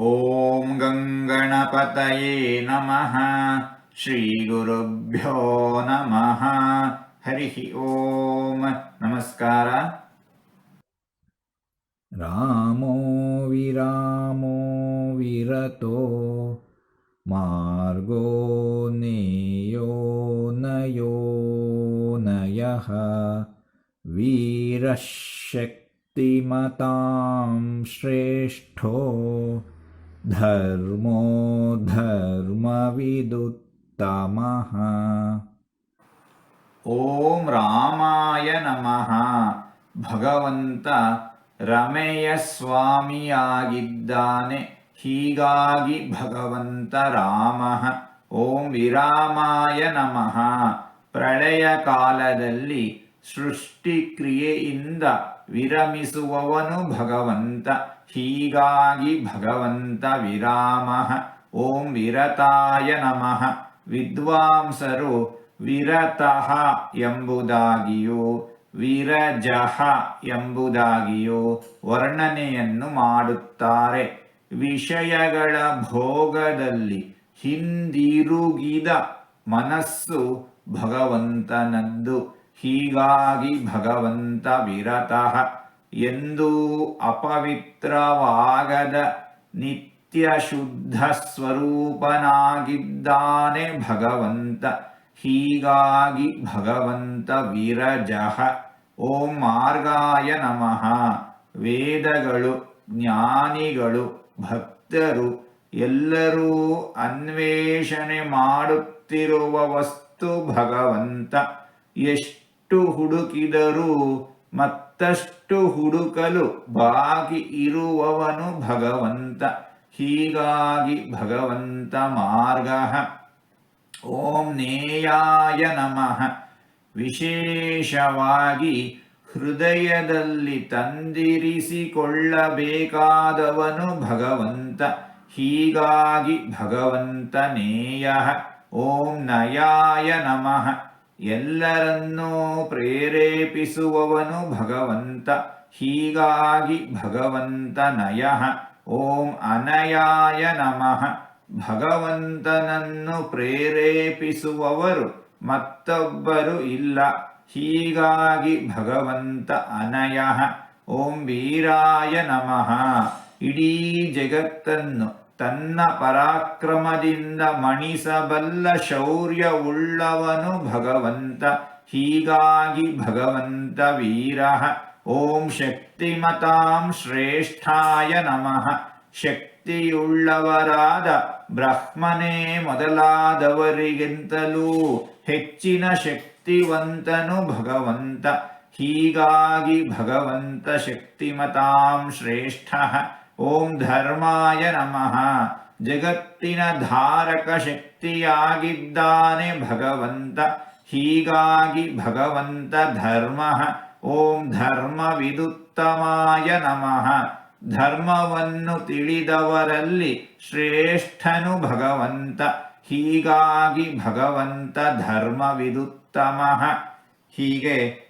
ॐ गङ्गणपतये नमः। श्रीगुरुभ्यो नमः। हरिः ॐ नमस्कार। रामो विरामो विरतो। मार्गो नेयो नयो नयः। वीरशक्तिमतां श्रेष्ठो ಧರ್ಮೋ ಧರ್ಮವಿದುತ್ತಮಃ. ಓಂ ರಾಮಾಯ ನಮಃ. ಭಗವಂತ ರಮೆಯ ಸ್ವಾಮಿಯಾಗಿದ್ದಾನೆ. ಹೀಗಾಗಿ ಭಗವಂತ ರಾಮ. ಓಂ ವಿರಾಮಾಯ ನಮಃ. ಪ್ರಳಯ ಕಾಲದಲ್ಲಿ ಸೃಷ್ಟಿಕ್ರಿಯೆಯಿಂದ ವಿರಮಿಸುವವನು ಭಗವಂತ. ಹೀಗಾಗಿ ಭಗವಂತ ವಿರಾಮಃ. ಓಂ ವಿರತಾಯ ನಮಃ. ವಿದ್ವಾಂಸರು ವಿರತಃ ಎಂಬುದಾಗಿಯೂ, ವಿರಜಃ ಎಂಬುದಾಗಿಯೂ ವರ್ಣನೆಯನ್ನು ಮಾಡುತ್ತಾರೆ. ವಿಷಯಗಳ ಭೋಗದಲ್ಲಿ ಹಿಂದಿರುಗಿದ ಮನಸ್ಸು ಭಗವಂತನದ್ದು. ಹೀಗಾಗಿ ಭಗವಂತ ವಿರತಃ. ಎಂದೂ ಅಪವಿತ್ರವಾಗದ ನಿತ್ಯ ಶುದ್ಧ ಸ್ವರೂಪನಾಗಿದ್ದಾನೆ ಭಗವಂತ. ಹೀಗಾಗಿ ಭಗವಂತ ವಿರಜಃ. ಓಂ ಮಾರ್ಗಾಯ ನಮಃ. ವೇದಗಳು, ಜ್ಞಾನಿಗಳು, ಭಕ್ತರು ಎಲ್ಲರೂ ಅನ್ವೇಷಣೆ ಮಾಡುತ್ತಿರುವ ವಸ್ತು ಭಗವಂತ. ಎಷ್ಟು ಹುಡುಕಿದರೂ ಮತ್ತಷ್ಟು ಹುಡುಕಲು ಬಾಕಿ ಇರುವವನು ಭಗವಂತ. ಹೀಗಾಗಿ ಭಗವಂತ ಮಾರ್ಗ. ಓಂ ನೇಯಾಯ ನಮಃ. ವಿಶೇಷವಾಗಿ ಹೃದಯದಲ್ಲಿ ತಂದಿರಿಸಿಕೊಳ್ಳಬೇಕಾದವನು ಭಗವಂತ. ಹೀಗಾಗಿ ಭಗವಂತ ನೇಯ. ಓಂ ನಯಾಯ ನಮಃ. ಎಲ್ಲರನ್ನೂ ಪ್ರೇರೇಪಿಸುವವನು ಭಗವಂತ. ಹೀಗಾಗಿ ಭಗವಂತ ನಯ. ಓಂ ಅನಯಾಯ ನಮಃ. ಭಗವಂತನನ್ನು ಪ್ರೇರೇಪಿಸುವವರು ಮತ್ತೊಬ್ಬರು ಇಲ್ಲ. ಹೀಗಾಗಿ ಭಗವಂತ ಅನಯ. ಓಂ ವೀರಾಯ ನಮಃ. ಇಡೀ ಜಗತ್ತನ್ನು ತನ್ನ ಪರಾಕ್ರಮದಿಂದ ಮಣಿಸಬಲ್ಲ ಶೌರ್ಯವುಳ್ಳವನು ಭಗವಂತ. ಹೀಗಾಗಿ ಭಗವಂತ ವೀರ. ಓಂ ಶಕ್ತಿಮತಾಂ ಶ್ರೇಷ್ಠಾಯ ನಮಃ. ಶಕ್ತಿಯುಳ್ಳವರಾದ ಬ್ರಹ್ಮನೇ ಮೊದಲಾದವರಿಗಿಂತಲೂ ಹೆಚ್ಚಿನ ಶಕ್ತಿವಂತನು ಭಗವಂತ. ಹೀಗಾಗಿ ಭಗವಂತ ಶಕ್ತಿಮತಾಂ ಶ್ರೇಷ್ಠ. ಓಂ ಧರ್ಮಾಯ ನಮಃ. ಜಗತ್ತಿನ ಧಾರಕ ಶಕ್ತಿಯಾಗಿದ್ದಾನೆ ಭಗವಂತ. ಹೀಗಾಗಿ ಭಗವಂತ ಧರ್ಮ. ಓಂ ಧರ್ಮವಿದುತ್ತಮಾಯ ನಮಃ. ಧರ್ಮವನ್ನು ತಿಳಿದವರಲ್ಲಿ ಶ್ರೇಷ್ಠನು ಭಗವಂತ. ಹೀಗಾಗಿ ಭಗವಂತ ಧರ್ಮವಿದುತ್ತಮ. ಹೀಗೆ